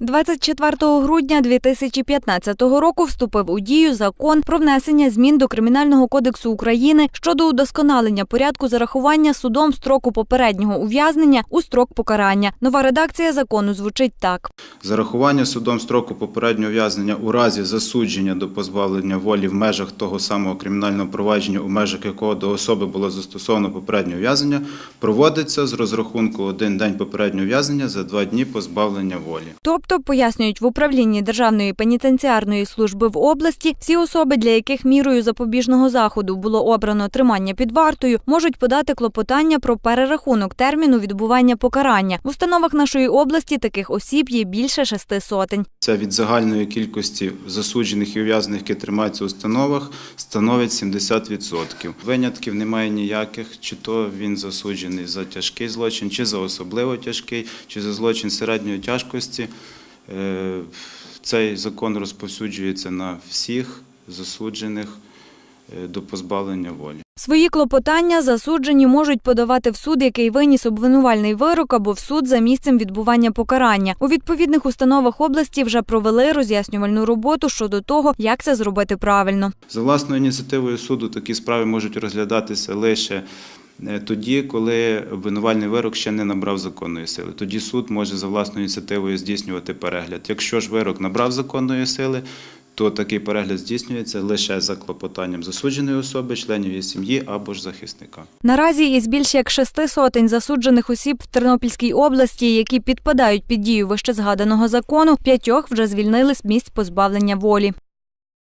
24 грудня 2015 року вступив у дію закон про внесення змін до Кримінального кодексу України щодо удосконалення порядку зарахування судом строку попереднього ув'язнення у строк покарання. Нова редакція закону звучить так. Зарахування судом строку попереднього в'язнення у разі засудження до позбавлення волі в межах того самого кримінального провадження, у межах якого до особи було застосовано попереднє в'язнення, проводиться з розрахунку один день попереднього в'язнення за два дні позбавлення волі. Тобто, пояснюють в управлінні Державної пенітенціарної служби в області, всі особи, для яких мірою запобіжного заходу було обрано тримання під вартою, можуть подати клопотання про перерахунок терміну відбування покарання. В установах нашої області таких осіб є більше шести сотень. Це від загальної кількості засуджених і ув'язаних, які тримаються у установах, становить 70%. Винятків немає ніяких, чи то він засуджений за тяжкий злочин, чи за особливо тяжкий, чи за злочин середньої тяжкості. Е, Цей закон розповсюджується на всіх засуджених е, до позбавлення волі. Свої клопотання засуджені можуть подавати в суд, який виніс обвинувальний вирок, або в суд за місцем відбування покарання. У відповідних установах області вже провели роз'яснювальну роботу щодо того, як це зробити правильно. За власною ініціативою суду такі справи можуть розглядатися лише тоді, коли обвинувальний вирок ще не набрав законної сили. Тоді суд може за власною ініціативою здійснювати перегляд. Якщо ж вирок набрав законної сили, то такий перегляд здійснюється лише за клопотанням засудженої особи, членів її сім'ї або ж захисника. Наразі із більш як шести сотень засуджених осіб в Тернопільській області, які підпадають під дію вищезгаданого закону, п'ятьох вже звільнили з місць позбавлення волі.